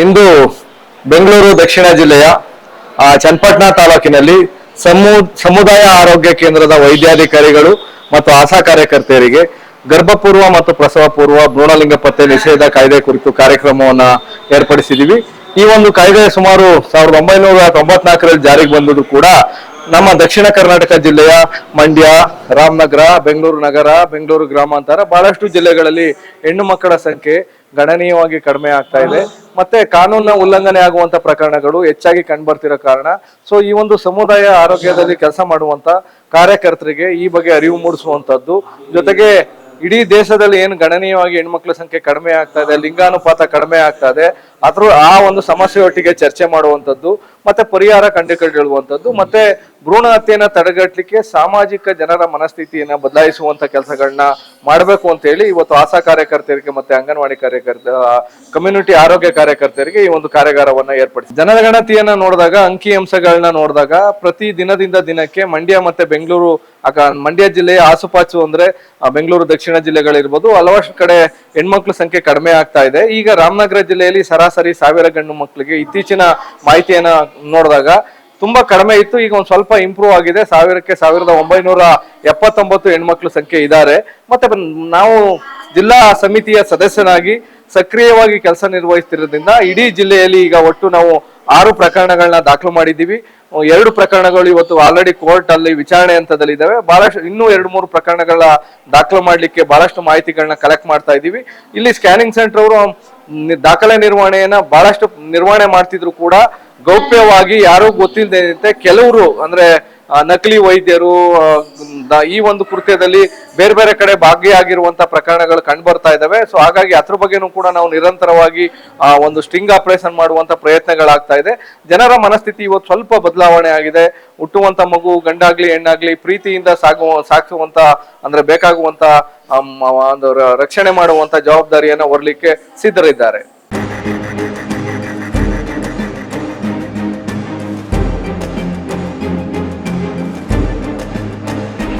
ಇಂದು ಬೆಂಗಳೂರು ದಕ್ಷಿಣ ಜಿಲ್ಲೆಯ ಚನ್ನಪಟ್ಟಣ ತಾಲೂಕಿನಲ್ಲಿ ಸಮು, ಸಮುದಾಯ ಆರೋಗ್ಯ ಕೇಂದ್ರದ ವೈದ್ಯಾಧಿಕಾರಿಗಳು ಮತ್ತು ಆಶಾ ಕಾರ್ಯಕರ್ತೆಯರಿಗೆ ಗರ್ಭಪೂರ್ವ ಮತ್ತು ಪ್ರಸವ ಪೂರ್ವ ಭ್ರೂಣಲಿಂಗ ಪತ್ತೆ ನಿಷೇಧ ಕಾಯ್ದೆ ಕುರಿತು ಕಾರ್ಯಕ್ರಮವನ್ನು ಏರ್ಪಡಿಸಿದೀವಿ ಈ ಒಂದು ಕಾಯ್ದೆ ಸುಮಾರು ಸಾವಿರದ ಒಂಬೈನೂರ ತೊಂಬತ್ನಾಲ್ಕರಲ್ಲಿ ಜಾರಿಗೆ ಬಂದದ್ದು ಕೂಡ ನಮ್ಮ ದಕ್ಷಿಣ ಕರ್ನಾಟಕ ಜಿಲ್ಲೆಯ ಮಂಡ್ಯ, ರಾಮನಗರ, ಬೆಂಗಳೂರು ನಗರ, ಬೆಂಗಳೂರು ಗ್ರಾಮಾಂತರ ಬಹಳಷ್ಟು ಜಿಲ್ಲೆಗಳಲ್ಲಿ ಹೆಣ್ಣು ಮಕ್ಕಳ ಸಂಖ್ಯೆ ಗಣನೀಯವಾಗಿ ಕಡಿಮೆ ಆಗ್ತಾ ಇದೆ. ಮತ್ತೆ ಕಾನೂನಿನ ಉಲ್ಲಂಘನೆ ಆಗುವಂತ ಪ್ರಕರಣಗಳು ಹೆಚ್ಚಾಗಿ ಕಂಡುಬರ್ತಿರೋ ಕಾರಣ. ಸೊ ಈ ಒಂದು ಸಮುದಾಯ ಆರೋಗ್ಯದಲ್ಲಿ ಕೆಲಸ ಮಾಡುವಂತ ಕಾರ್ಯಕರ್ತರಿಗೆ ಈ ಬಗ್ಗೆ ಅರಿವು ಮೂಡಿಸುವಂತದ್ದು. ಜೊತೆಗೆ ಇಡೀ ದೇಶದಲ್ಲಿ ಏನು ಗಣನೀಯವಾಗಿ ಹೆಣ್ಮಕ್ಳ ಸಂಖ್ಯೆ ಕಡಿಮೆ ಆಗ್ತಾ ಇದೆ, ಲಿಂಗಾನುಪಾತ ಕಡಿಮೆ ಆಗ್ತಾ ಇದೆ, ಅದ್ರ ಆ ಒಂದು ಸಮಸ್ಯೆಯೊಟ್ಟಿಗೆ ಚರ್ಚೆ ಮಾಡುವಂತದ್ದು. ಮತ್ತೆ ಪರಿಹಾರ ಕಂಡುಕೊಳ್ಳುವಂತದ್ದು ಮತ್ತೆ ಭ್ರೂಣ ಹತ್ಯೆಯನ್ನ ತಡೆಗಟ್ಟಲಿಕ್ಕೆ ಸಾಮಾಜಿಕ ಜನರ ಮನಸ್ಥಿತಿಯನ್ನ ಬದಲಾಯಿಸುವಂತ ಕೆಲಸಗಳನ್ನ ಮಾಡಬೇಕು ಅಂತ ಹೇಳಿ ಇವತ್ತು ಆಶಾ ಕಾರ್ಯಕರ್ತರಿಗೆ ಮತ್ತೆ ಅಂಗನವಾಡಿ ಕಾರ್ಯಕರ್ತ ಕಮ್ಯುನಿಟಿ ಆರೋಗ್ಯ ಕಾರ್ಯಕರ್ತರಿಗೆ ಈ ಒಂದು ಕಾರ್ಯಾಗಾರವನ್ನ ಏರ್ಪಡಿಸಿ ಜನಗಣತಿಯನ್ನ ನೋಡಿದಾಗ ಅಂಕಿ ಅಂಶಗಳನ್ನ ನೋಡಿದಾಗ ಪ್ರತಿ ದಿನದಿಂದ ದಿನಕ್ಕೆ ಮಂಡ್ಯ ಮತ್ತೆ ಬೆಂಗಳೂರು ಮಂಡ್ಯ ಜಿಲ್ಲೆಯ ಆಸುಪಾಸು ಅಂದ್ರೆ ಬೆಂಗಳೂರು ದಕ್ಷಿಣ ಜಿಲ್ಲೆಗಳಿರ್ಬೋದು ಹಲವಷ್ಟು ಕಡೆ ಹೆಣ್ಮಕ್ಳ ಸಂಖ್ಯೆ ಕಡಿಮೆ ಆಗ್ತಾ ಇದೆ. ಈಗ ರಾಮನಗರ ಜಿಲ್ಲೆಯಲ್ಲಿ ಸರಾಸರಿ ಸಾವಿರ ಗಂಡು ಮಕ್ಕಳಿಗೆ ಇತ್ತೀಚಿನ ಮಾಹಿತಿಯನ್ನ ನೋಡಿದಾಗ ತುಂಬಾ ಕಡಿಮೆ ಇತ್ತು, ಈಗ ಒಂದು ಸ್ವಲ್ಪ ಇಂಪ್ರೂವ್ ಆಗಿದೆ. ಸಾವಿರಕ್ಕೆ ಸಾವಿರದ ಒಂಬೈನೂರ ಎಪ್ಪತ್ತೊಂಬತ್ತು ಹೆಣ್ಮಕ್ಳ ಸಂಖ್ಯೆ ಇದ್ದಾರೆ ಮತ್ತೆ ನಾವು ಜಿಲ್ಲಾ ಸಮಿತಿಯ ಸದಸ್ಯನಾಗಿ ಸಕ್ರಿಯವಾಗಿ ಕೆಲಸ ನಿರ್ವಹಿಸ್ತಿರೋದ್ರಿಂದ ಇಡೀ ಜಿಲ್ಲೆಯಲ್ಲಿ ಈಗ ಒಟ್ಟು ನಾವು ಆರು ಪ್ರಕರಣಗಳನ್ನ ದಾಖಲು ಮಾಡಿದ್ದೀವಿ. ಎರಡು ಪ್ರಕರಣಗಳು ಇವತ್ತು ಆಲ್ರೆಡಿ ಕೋರ್ಟ್ ಅಲ್ಲಿ ವಿಚಾರಣೆ ಹಂತದಲ್ಲಿ ಇದ್ದಾವೆ ಬಹಳಷ್ಟು, ಇನ್ನೂ ಎರಡು ಮೂರು ಪ್ರಕರಣಗಳ ದಾಖಲು ಮಾಡಲಿಕ್ಕೆ ಬಹಳಷ್ಟು ಮಾಹಿತಿಗಳನ್ನ ಕಲೆಕ್ಟ್ ಮಾಡ್ತಾ ಇದ್ದೀವಿ. ಇಲ್ಲಿ ಸ್ಕ್ಯಾನಿಂಗ್ ಸೆಂಟರ್ ಅವರು ದಾಖಲೆ ನಿರ್ವಹಣೆಯನ್ನ ಬಹಳಷ್ಟು ನಿರ್ವಹಣೆ ಮಾಡ್ತಿದ್ರು ಕೂಡ ಗೌಪ್ಯವಾಗಿ ಯಾರು ಗೊತ್ತಿಲ್ಲದೆ ಕೆಲವರು ಅಂದ್ರೆ ನಕಲಿ ವೈದ್ಯರು ಈ ಒಂದು ಕೃತ್ಯದಲ್ಲಿ ಬೇರೆ ಬೇರೆ ಕಡೆ ಭಾಗಿಯಾಗಿರುವಂತಹ ಪ್ರಕರಣಗಳು ಕಂಡು ಬರ್ತಾ ಇದಾವೆ. ಸೊ ಹಾಗಾಗಿ ಅದ್ರ ಬಗ್ಗೆನೂ ಕೂಡ ನಾವು ನಿರಂತರವಾಗಿ ಒಂದು ಸ್ಟಿಂಗ್ ಆಪರೇಷನ್ ಮಾಡುವಂತ ಪ್ರಯತ್ನಗಳಾಗ್ತಾ ಇದೆ. ಜನರ ಮನಸ್ಥಿತಿ ಇವತ್ತು ಸ್ವಲ್ಪ ಬದಲಾವಣೆ ಆಗಿದೆ. ಹುಟ್ಟುವಂತ ಮಗು, ಗಂಡಾಗ್ಲಿ, ಹೆಣ್ಣಾಗ್ಲಿ, ಪ್ರೀತಿಯಿಂದ ಸಾಗುವ ಸಾಕುವಂತ ಅಂದ್ರೆ ಬೇಕಾಗುವಂತ ಒಂದು ರಕ್ಷಣೆ ಮಾಡುವಂತ ಜವಾಬ್ದಾರಿಯನ್ನ ಹೊರಲಿಕ್ಕೆ ಸಿದ್ಧರಿದ್ದಾರೆ.